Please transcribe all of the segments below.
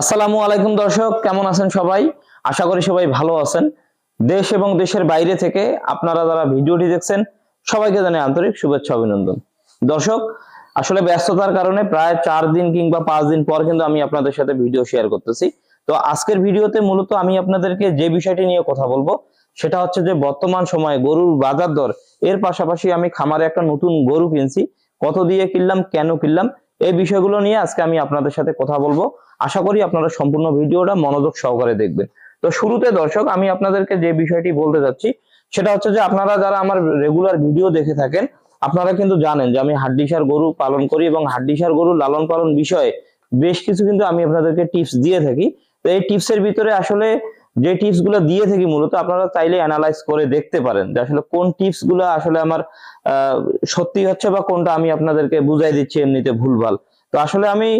আসসালামু আলাইকুম দর্শক, কেমন আছেন সবাই? আশা করি সবাই ভালো আছেন। দেশ এবং দেশের বাইরে থেকে আপনারা যারা ভিডিওটি দেখছেন, সবাইকে জানাই আন্তরিক শুভেচ্ছা, অভিনন্দন। দর্শক, আসলে ব্যস্ততার কারণে প্রায় চার দিন কিংবা পাঁচ দিন পর কিন্তু আমি আপনাদের সাথে ভিডিও শেয়ার করতেছি। তো আজকের ভিডিওতে মূলত আমি আপনাদেরকে যে বিষয়টি নিয়ে কথা বলব, সেটা হচ্ছে যে বর্তমান সময়ে গরুর বাজার দর। এর পাশাপাশি আমি খামারে একটা নতুন গরু কিনছি। কত দিয়ে কিনলাম, কেন কিনলাম এই বিষয়গুলো নিয়ে আজকে আমি আপনাদের সাথে কথা বলব। আশা করি আপনারা সম্পূর্ণ ভিডিওটা মনোযোগ সহকারে দেখবেন। তো শুরুতে দর্শক, আমি আপনাদেরকে যে বিষয়টি বলতে যাচ্ছি, সেটা হচ্ছে যে আপনারা যারা আমার রেগুলার ভিডিও দেখে থাকেন, আপনারা কিন্তু জানেন যে আমি হাড্ডিসার গরু পালন করি এবং হাড্ডিসার গরু লালন পালন বিষয়ে বেশ কিছু কিন্তু আমি আপনাদেরকে টিপস দিয়ে থাকি। তো এই টিপসের ভিতরে আসলে যে টিপসগুলো দিয়ে থাকি মূলত আপনারা চাইলে অ্যানালাইজ করে দেখতে পারেন যে আসলে কোন টিপসগুলো আসলে আমার সত্যি হচ্ছে বা কোনটা আমি আপনাদেরকে বুঝাই দিচ্ছি এমনিতে ভুলভাল। তো আসলে আমি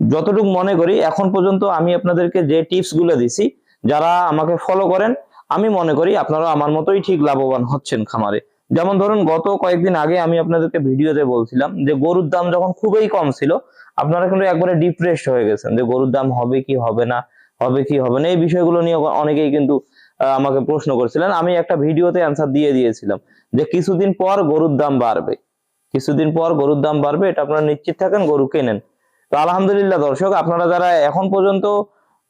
যতটুকু মনে করি, এখন পর্যন্ত আমি আপনাদেরকে যে টিপসগুলো দিছি, যারা আমাকে ফলো করেন, আমি মনে করি আপনারা আমার মতোই ঠিক লাভবান হচ্ছেন খামারে। যেমন ধরুন, গত কয়েকদিন আগে আমি আপনাদেরকে ভিডিওতে বলছিলাম যে গরুর দাম যখন খুবই কম ছিল, আপনারা কিন্তু একবারে ডিপ্রেসড হয়ে গেছেন যে গরুর দাম হবে কি হবে না হবে কি হবে না, এই বিষয়গুলো নিয়ে অনেকেই কিন্তু আমাকে প্রশ্ন করছিলেন। আমি একটা ভিডিওতে অ্যান্সার দিয়ে দিয়েছিলাম যে কিছুদিন পর গরুর দাম বাড়বে। কিছুদিন পর গরুর দাম বাড়বে, এটা আপনারা নিশ্চিত থাকেন, গরু কেনেন। তো আলহামদুলিল্লাহ দর্শক, আপনারা যারা এখন পর্যন্ত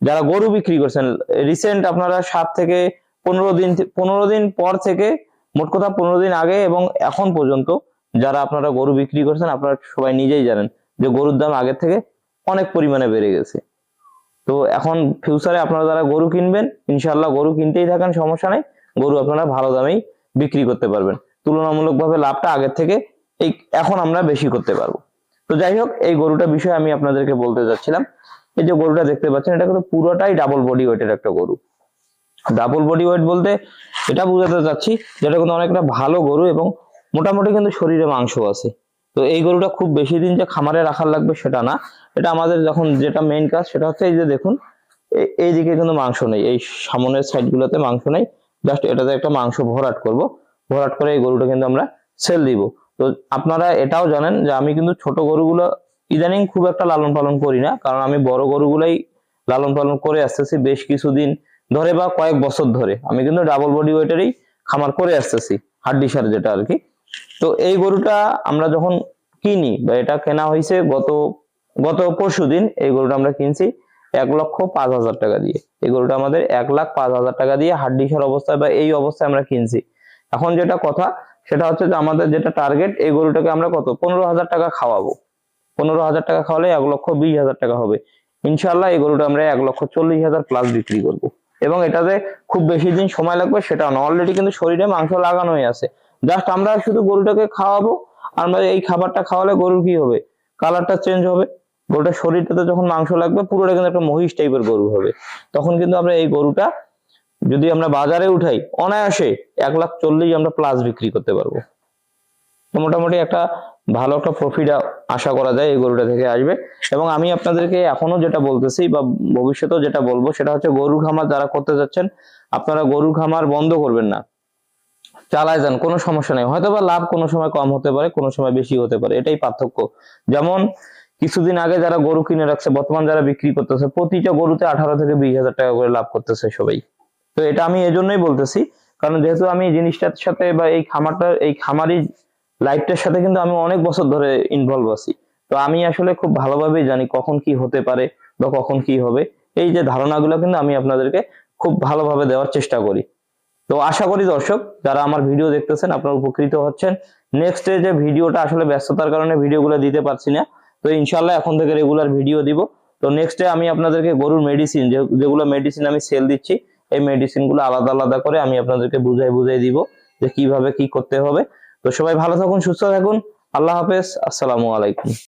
যারা গরু বিক্রি করছেন রিসেন্ট আপনারা সাত থেকে পনেরো দিন পনেরো দিন পর থেকে, মোট কথা পনেরো দিন আগে এবং এখন পর্যন্ত যারা আপনারা গরু বিক্রি করছেন, আপনারা সবাই নিজেই জানেন যে গরুর দাম আগের থেকে অনেক পরিমাণে বেড়ে গেছে। তো এখন ফিউচারে আপনারা যারা গরু কিনবেন ইনশাল্লাহ গরু কিনতেই থাকেন, সমস্যা নেই। গরু আপনারা ভালো দামেই বিক্রি করতে পারবেন। তুলনামূলকভাবে লাভটা আগের থেকে এই এখন আমরা বেশি করতে পারব। তো যাই হোক, এই গরুটা বিষয়ে আমি আপনাদেরকে বলতে যাচ্ছিলাম। এই যে গরুটা দেখতে পাচ্ছেন, এটা কিন্তু পুরোটাই ডাবল বডি ওয়েটের একটা গরু। ডাবল বডি ওয়েট বলতে এটা বোঝাতে চাচ্ছি যেটা কিন্তু অনেকটা ভালো গরু এবং মোটামুটি কিন্তু শরীরে মাংস আছে। তো এই গরুটা খুব বেশি দিন যে খামারে রাখার লাগবে সেটা না। এটা আমাদের যখন যেটা মেইন কাজ সেটা হচ্ছে এই যে দেখুন, এ- এইদিকে কিন্তু মাংস নেই, এই সামনের সাইড গুলোতে মাংস নেই। জাস্ট এটাতে একটা মাংস ভরাট করব। ভরাট করে এই গরুটা কিন্তু আমরা সেল দিব। তো আপনারা এটাও জানেন যে আমি কিন্তু ছোট গরুগুলো ইদানিং খুব একটা লালন পালন করি না, কারণ আমি বড় গরুগুলাই লালন পালন করে আসতেছি বেশ কিছুদিন ধরে বা কয়েক বছর ধরে। আমি কিন্তু ডাবল বডি ওয়েটারই খামার করে আসতেছি, হাড্ডি সার যেটা আর কি। তো এই গরুটা আমরা যখন কিনি বা এটা কেনা হয়েছে গত গত পরশু দিন, এই গরুটা আমরা কিনছি এক লক্ষ পাঁচ হাজার টাকা দিয়ে। এই গরুটা আমাদের এক লাখ পাঁচ হাজার টাকা দিয়ে হাড্ডি সার অবস্থায় বা এই অবস্থায় আমরা কিনছি। এখন যেটা কথা, সেটা হচ্ছে যে আমাদের যেটা টার্গেট এই গরুটাকে আমরা কত? পনেরো হাজার টাকা খাওয়াবো। পনেরো হাজার টাকা খাওয়ালে এক লক্ষ বিশ হাজার টাকা হবে। ইনশাল্লাহ এই গরুটা আমরা এক লক্ষ চল্লিশ হাজার প্লাস বিক্রি করব। এবং এটাতে খুব বেশি দিন সময় লাগবে, সেটা না অলরেডি কিন্তু শরীরে মাংস লাগানোই আছে। জাস্ট আমরা শুধু গরুটাকে খাওয়াবো, আমরা এই খাবারটা খাওয়ালে গরুর কি হবে? কালারটা চেঞ্জ হবে। গরুটার শরীরটাতে যখন মাংস লাগবে, পুরোটা কিন্তু একটা মহিষ টাইপের গরু হবে। তখন কিন্তু আমরা এই গরুটা যদি আমরা বাজারে উঠাই, অনায়াসে এক লাখ চল্লিশ আমরা প্লাস বিক্রি করতে পারব। মোটামুটি একটা ভালো একটা প্রফিট আশা করা যায় এই গরুটা থেকে আসবে। এবং আমি আপনাদেরকে এখনও যেটা বলতেছি বা ভবিষ্যতেও যেটা বলব, সেটা হচ্ছে গরু খামার যারা করতে যাচ্ছেন, আপনারা গরু খামার বন্ধ করবেন না। চালায় যান, কোনো সমস্যা নেই। হয়তো বা লাভ কোনো সময় কম হতে পারে, কোনো সময় বেশি হতে পারে, এটাই পার্থক্য। যেমন কিছুদিন আগে যারা গরু কিনে রাখছে, বর্তমান যারা বিক্রি করতেছে, প্রতিটা গরুতে আঠারো থেকে বিশ হাজার টাকা করে লাভ করতেছে সবাই। তো এটা আমি এজন্যই বলতেছি, কারণ যেহেতু আমি জিনিসটার সাথে বা এই খামারটা এই খামারি লাইফটার সাথে কিন্তু আমি অনেক বছর ধরে ইনভলভ আছি। তো আমি আসলে খুব ভালোভাবেই জানি কখন কি হতে পারে বা কখন কি হবে। এই যে ধারণাগুলো কিন্তু আমি আপনাদেরকে খুব ভালোভাবে দেওয়ার চেষ্টা করি। তো আশা করি দর্শক, যারা আমার ভিডিও দেখতেছেন, আপনারা উপকৃত হচ্ছেন। নেক্সট যে ভিডিওটা আসলে ব্যস্ততার কারণে ভিডিওগুলো দিতে পারছি না, তো ইনশাল্লাহ এখন থেকে রেগুলার ভিডিও দিব। তো নেক্সট আমি আপনাদেরকে গরুর মেডিসিন যেগুলো মেডিসিন আমি সেল দিচ্ছি, এই মেডিসিনগুলো আলাদা আলাদা করে আমি আপনাদেরকে বুঝাই বুঝাই দিব যে কীভাবে কি করতে হবে। তো সবাই ভালো থাকুন, সুস্থ থাকুন। আল্লাহ হাফেজ, আসসালামু আলাইকুম।